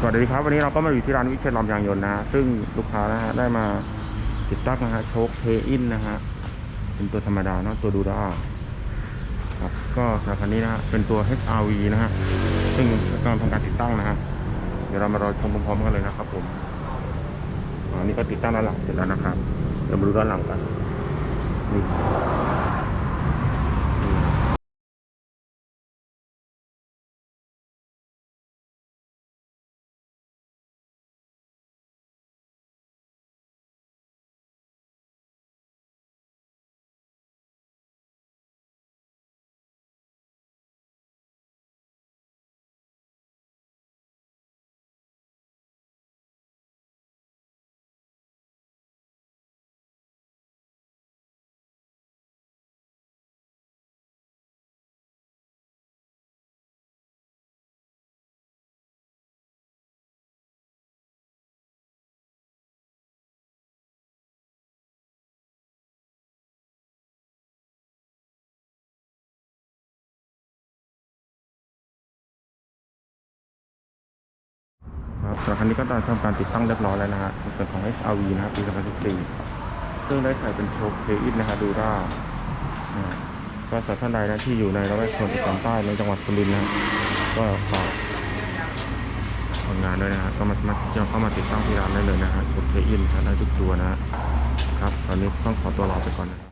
สวัสดีครับวันนี้เราก็มาอยู่ที่ร้านวิเชียรลำยางยนต์นะฮะซึ่งลูกค้านะฮะได้มาติดตั้งนะฮะโชคเทอินนะฮะเป็นตัวธรรมดาเนอะตัวดูด้าครับก็สำหรับคันนี้นะฮะเป็นตัว HRV นะฮะซึ่งกำลังทำการติดตั้งนะฮะเดี๋ยวเรามารอชมพร้อมๆกันเลยนะครับผมอันนี้ก็ติดตั้งด้านหลังเสร็จแล้วนะครับเดี๋ยวมาดูด้านหลังกันนี่ สำหรับคันนี้ก็ได้ทำการติดตั้งเรียบร้อยแล้วนะฮะในส่วนของ HRV นะครับปี2014ซึ่งได้ใส่เป็นโชคเทอินนะฮะดูด้าก็สำหรับท่านใดนะที่อยู่ในละแวกโซนอีสานใต้ในจังหวัดสุรินทร์นะก็ฝากผลงานด้วยนะฮะก็มาสามารถจะเข้ามาติดตั้งที่ร้านได้เลยนะฮะโชคเทอินทำได้ทุกตัวนะฮะครับ ตอนนี้ต้องขอตัวลาไปก่อนนะ